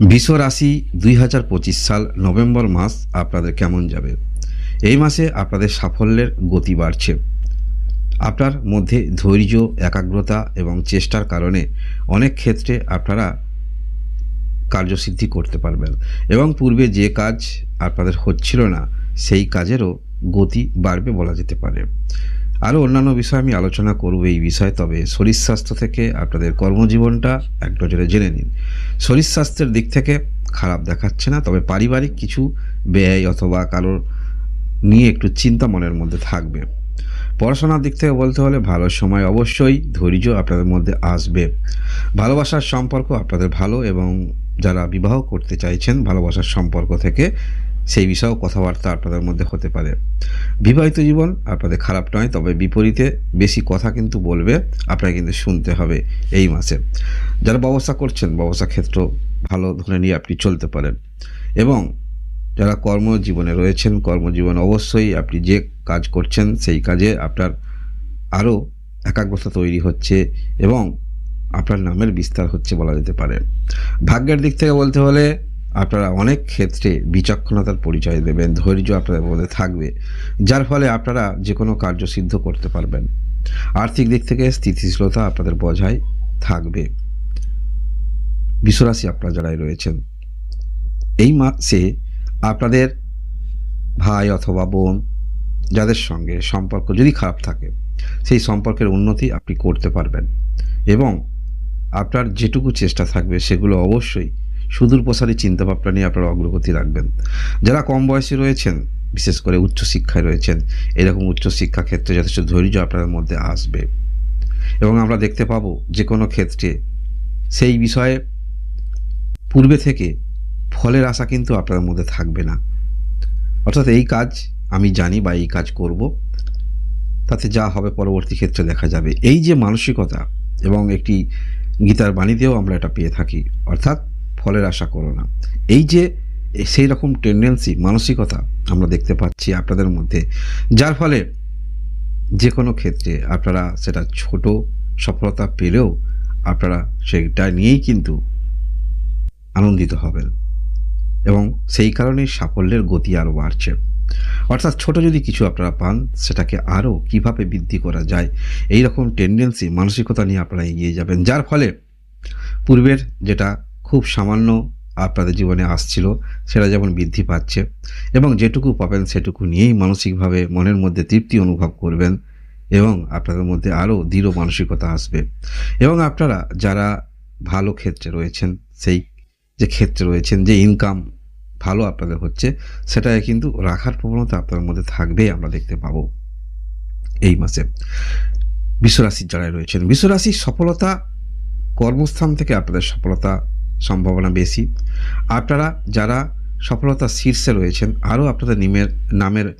বিশ্ব রাশি দুই হাজার পঁচিশ সাল নভেম্বর মাস আপনাদের কেমন যাবে? এই মাসে আপনাদের সাফল্যের গতি বাড়ছে। আপনার মধ্যে ধৈর্য, একাগ্রতা এবং চেষ্টার কারণে অনেক ক্ষেত্রে আপনারা কার্যসিদ্ধি করতে পারবেন এবং পূর্বে যে কাজ আপনাদের হচ্ছিল না, সেই কাজেরও গতি বাড়বে বলা যেতে পারে। আরও অন্যান্য বিষয় আমি আলোচনা করব এই বিষয়ে, তবে শরীর স্বাস্থ্য থেকে আপনাদের কর্মজীবনটা এক নজরে জেনে নিন। শরীর স্বাস্থ্যের দিক থেকে খারাপ দেখাচ্ছে না, তবে পারিবারিক কিছু ব্যয় অথবা কারোর নিয়ে একটু চিন্তা মনের মধ্যে থাকবে। পড়াশোনার দিক থেকে বলতে হলে ভালো সময় অবশ্যই, ধৈর্য আপনাদের মধ্যে আসবে। ভালোবাসার সম্পর্ক আপনাদের ভালো এবং যারা বিবাহ করতে চাইছেন, ভালোবাসার সম্পর্ক থেকে সেই বিষয়েও কথাবার্তা আপনাদের মধ্যে হতে পারে। বিবাহিত জীবন আপনাদের খারাপ নয়, তবে বিপরীতে বেশি কথা কিন্তু বলবে, আপনাকে কিন্তু শুনতে হবে এই মাসে। যারা ব্যবসা করছেন, ব্যবসা ক্ষেত্র ভালো ধরে নিয়ে আপনি চলতে পারেন। এবং যারা কর্মজীবনে রয়েছেন, কর্মজীবন অবশ্যই আপনি যে কাজ করছেন, সেই কাজে আপনার আরও একাগ্রতা তৈরি হচ্ছে এবং আপনার নামের বিস্তার হচ্ছে বলা যেতে পারে। ভাগ্যের দিক থেকে বলতে হলে আপনারা অনেক ক্ষেত্রে বিচক্ষণতার পরিচয় দেবেন, ধৈর্য আপনাদের মধ্যে থাকবে, যার ফলে আপনারা যে কোনো কার্য সিদ্ধ করতে পারবেন। আর্থিক দিক থেকে স্থিতিশীলতা আপনাদের বজায় থাকবে। বিশ্বরাশি আপনারা যারাই রয়েছেন, এই মাসে আপনাদের ভাই অথবা বোন যাদের সঙ্গে সম্পর্ক যদি খারাপ থাকে, সেই সম্পর্কের উন্নতি আপনি করতে পারবেন এবং আপনার যেটুকু চেষ্টা থাকবে সেগুলো অবশ্যই সুদূর প্রসারী চিন্তাভাবনা নিয়ে আপনারা অগ্রগতি রাখবেন। যারা কম বয়সী রয়েছেন, বিশেষ করে উচ্চশিক্ষায় রয়েছেন, এরকম উচ্চশিক্ষা ক্ষেত্রে যথেষ্ট ধৈর্য আপনাদের মধ্যে আসবে। এবং আমরা দেখতে পাবো যে কোনো ক্ষেত্রে সেই বিষয়ে পূর্বে থেকে ফলের আশা কিন্তু আপনাদের মধ্যে থাকবে না। অর্থাৎ এই কাজ আমি জানি বা এই কাজ করব। তাতে যা হবে পরবর্তী ক্ষেত্রে দেখা যাবে। এই যে মানসিকতা এবং একটি গীতার বাণীতেও আমরা এটা পেয়ে থাকি। অর্থাৎ ফলের আশা করো না। এই যে, সেই রকম টেন্ডেন্সি মানসিকতা আমরা দেখতে পাচ্ছি আপনাদের মধ্যে, যার ফলে যে কোনো ক্ষেত্রে আপনারা সেটা ছোট সফলতা পেলেও আপনারা সেটা নিয়েই কিন্তু আনন্দিত হবেন। এবং সেই কারণেই সাফল্যের গতি আরও বাড়ছে। অর্থাৎ ছোট যদি কিছু আপনারা পান, সেটাকে আরও কীভাবে বৃদ্ধি করা যায়, এই রকম টেন্ডেন্সি মানসিকতা নিয়ে আপনারা এগিয়ে যাবেন। যার ফলে পূর্বের যেটা খুব সামান্য আপনাদের জীবনে আসছিল, সেটা যেমন বৃদ্ধি পাচ্ছে। এবং যেটুকু পাবেন সেটুকু নিয়েই মানসিকভাবে মনের মধ্যে তৃপ্তি অনুভব করবেন এবং আপনাদের মধ্যে আরও দৃঢ় মানসিকতা আসবে। এবং আপনারা যারা ভালো ক্ষেত্রে রয়েছেন, সেই যে ক্ষেত্রে রয়েছেন, যে ইনকাম ভালো আপনাদের হচ্ছে সেটাকে কিন্তু রাখার প্রবণতা আপনাদের মধ্যে থাকবেই আমরা দেখতে পাবো এই মাসে। বিশ্বরাশির যারা রয়েছেন, বিশ্বরাশির সফলতা কর্মস্থান থেকে আপনাদের সফলতা সম্ভাবনা বেশি। আপনারা যারা সফলতার শীর্ষে রয়েছেন, আরও আপনাদের নিমের, নামের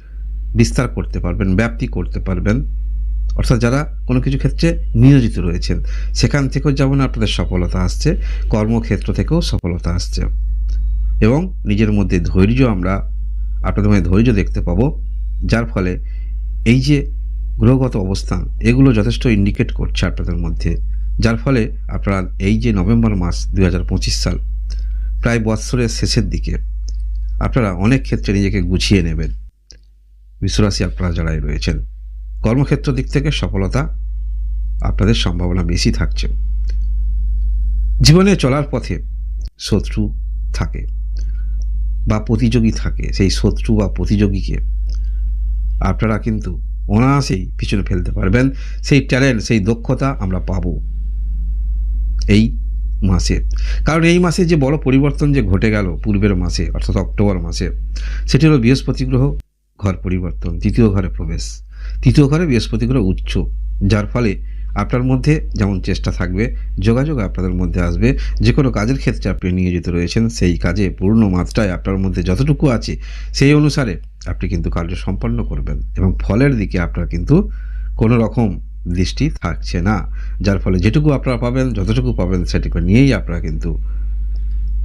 বিস্তার করতে পারবেন, ব্যাপ্তি করতে পারবেন। অর্থাৎ যারা কোনো কিছু ক্ষেত্রে নিয়োজিত রয়েছেন, সেখান থেকেও যেমন আপনাদের সফলতা আসছে, কর্মক্ষেত্র থেকেও সফলতা আসছে। এবং নিজের মধ্যে ধৈর্য আমরা আপনাদের মধ্যে ধৈর্য দেখতে পাবো, যার ফলে এই যে গ্রহগত অবস্থান, এগুলো যথেষ্ট ইন্ডিকেট করছে আপনাদের মধ্যে। যার ফলে আপনারা এই যে নভেম্বর মাস দু হাজার পঁচিশ সাল, প্রায় বৎসরের শেষের দিকে আপনারা অনেক ক্ষেত্রে নিজেকে গুছিয়ে নেবেন। বিশ্বরাশি আপনারা যারাই রয়েছেন, কর্মক্ষেত্র দিক থেকে সফলতা আপনাদের সম্ভাবনা বেশি থাকছে। জীবনে চলার পথে শত্রু থাকে বা প্রতিযোগী থাকে, সেই শত্রু বা প্রতিযোগীকে আপনারা কিন্তু অনায়াসেই পিছনে ফেলতে পারবেন। সেই ট্যালেন্ট সেই দক্ষতা আমরা পাবো। এই মাসে। কারণ এই মাসে যে বড় পরিবর্তন যে ঘটে গেল পূর্বের মাসে, অর্থাৎ অক্টোবর মাসে, সেটি হলো বৃহস্পতি গ্রহ ঘর পরিবর্তন, তৃতীয় ঘরে প্রবেশ। তৃতীয় ঘরে বৃহস্পতি গ্রহ উচ্চ, যার ফলে আপনার মধ্যে যেমন চেষ্টা থাকবে, যোগাযোগ আপনাদের মধ্যে আসবে। যে কোনো কাজের ক্ষেত্রে আপনি নিয়োজিত রয়েছেন, সেই কাজে পূর্ণ মাত্রায় আপনার মধ্যে যতটুকু আছে, সেই অনুসারে আপনি কিন্তু কার্য সম্পন্ন করবেন এবং ফলের দিকে আপনার কিন্তু কোনো রকম দৃষ্টি থাকছে না। যার ফলে যেটুকু আপনারা পাবেন, যতটুকু পাবেন, সেটুকু নিয়েই আপনারা কিন্তু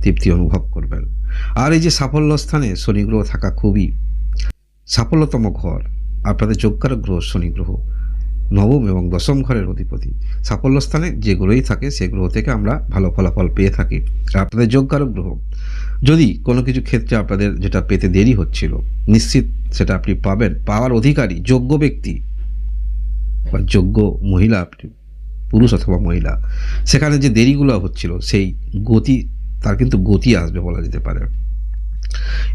তৃপ্তি অনুভব করবেন। আর এই যে সাফল্য স্থানে শনি গ্রহ থাকা খুবই সাফল্যতম ঘর। আপনাদের যোগ্যার গ্রহ শনি গ্রহ নবম এবং দশম ঘরের অধিপতি। সাফল্য স্থানে যে গ্রহই থাকে, সে গ্রহ থেকে আমরা ভালো ফলাফল পেয়ে থাকি। আপনাদের যোগকারক গ্রহ, যদি কোনো কিছু ক্ষেত্রে আপনাদের যেটা পেতে দেরি হচ্ছিল, নিশ্চিত সেটা আপনি পাবেন। পাওয়ার অধিকারী যোগ্য ব্যক্তি বা যোগ্য মহিলা পুরুষ অথবা মহিলা, সেখানে যে দেরিগুলো হচ্ছিল, সেই গতি, তার কিন্তু গতি আসবে বলা যেতে পারে।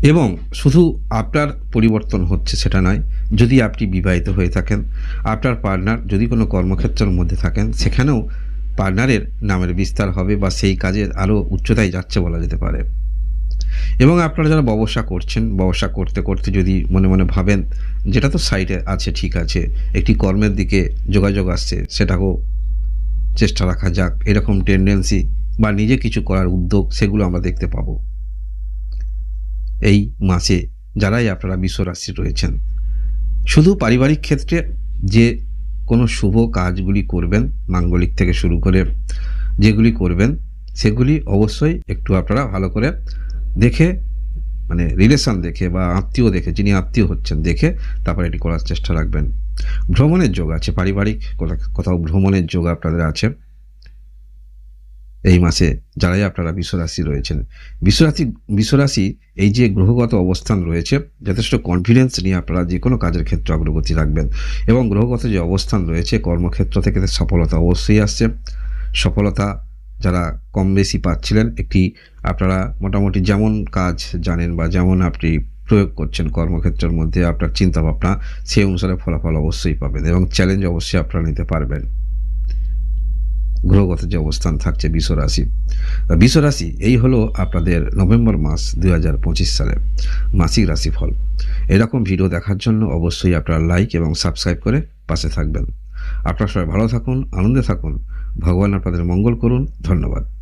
এবং শুধু আপনার পরিবর্তন হচ্ছে সেটা নয়, যদি আপনি বিবাহিত হয়ে থাকেন, আপনার পার্টনার যদি কোনো কর্মক্ষেত্রের মধ্যে থাকেন, সেখানেও পার্টনারের নামের বিস্তার হবে বা সেই কাজের আরও উচ্চতায় যাচ্ছে বলা যেতে পারে। এবং আপনারা যারা ব্যবসা করছেন, ব্যবসা করতে করতে যদি মনে মনে ভাবেন যেটা তো সাইডে আছে, ঠিক আছে, একটি কর্মের দিকে যোগাযোগ আসছে, সেটাকেও চেষ্টা রাখা যাক। এরকম টেন্ডেন্সি বা নিজে কিছু করার উদ্যোগ, সেগুলো আমরা দেখতে পাবো। এই মাসে যারাই আপনারা বিশ্ব রাশি রয়েছেন, শুধু পারিবারিক ক্ষেত্রে যে কোনো শুভ কাজগুলি করবেন, মাঙ্গলিক থেকে শুরু করে যেগুলি করবেন, সেগুলি অবশ্যই একটু আপনারা ভালো করে দেখে মানে রিলেশন দেখে বা আত্মীয় দেখে, যিনি আত্মীয় হচ্ছেন, দেখে তারপরে এটি করার চেষ্টা রাখবেন। ভ্রমণের যোগ আছে, পারিবারিক কোথা- কোথাও ভ্রমণের যোগ আপনাদের আছে। এই মাসে যারাই আপনারা বিশ্বরাশি রয়েছেন, বিশ্বরাশি বিশ্বরাশি এই যে গ্রহগত অবস্থান রয়েছে, যথেষ্ট কনফিডেন্স নিয়ে আপনারা যে কোনো কাজের ক্ষেত্রে অগ্রগতি রাখবেন। এবং গ্রহগত যে অবস্থান রয়েছে, কর্মক্ষেত্র থেকে সফলতা অবশ্যই আসছে। সফলতা যারা কম বেশি পাচ্ছিলেন, একটি আপনারা মোটামুটি যেমন কাজ জানেন বা যেমন আপনি প্রয়োগ করছেন কর্মক্ষেত্রের মধ্যে আপনার চিন্তাভাবনা সেই অনুসারে ফলাফল অবশ্যই পাবেন এবং চ্যালেঞ্জ অবশ্যই আপনারা নিতে পারবেন। গ্রহগত যে অবস্থান থাকছে বিশ্বরাশি। বিশ্বরাশি, এই হলো আপনাদের নভেম্বর মাস দুই হাজার পঁচিশ সালে মাসিক রাশিফল। এরকম ভিডিও দেখার জন্য অবশ্যই আপনারা লাইক এবং সাবস্ক্রাইব করে পাশে থাকবেন। আপনারা সবাই ভালো থাকুন, আনন্দে থাকুন। ভগবান আপনাদের মঙ্গল করুন। ধন্যবাদ।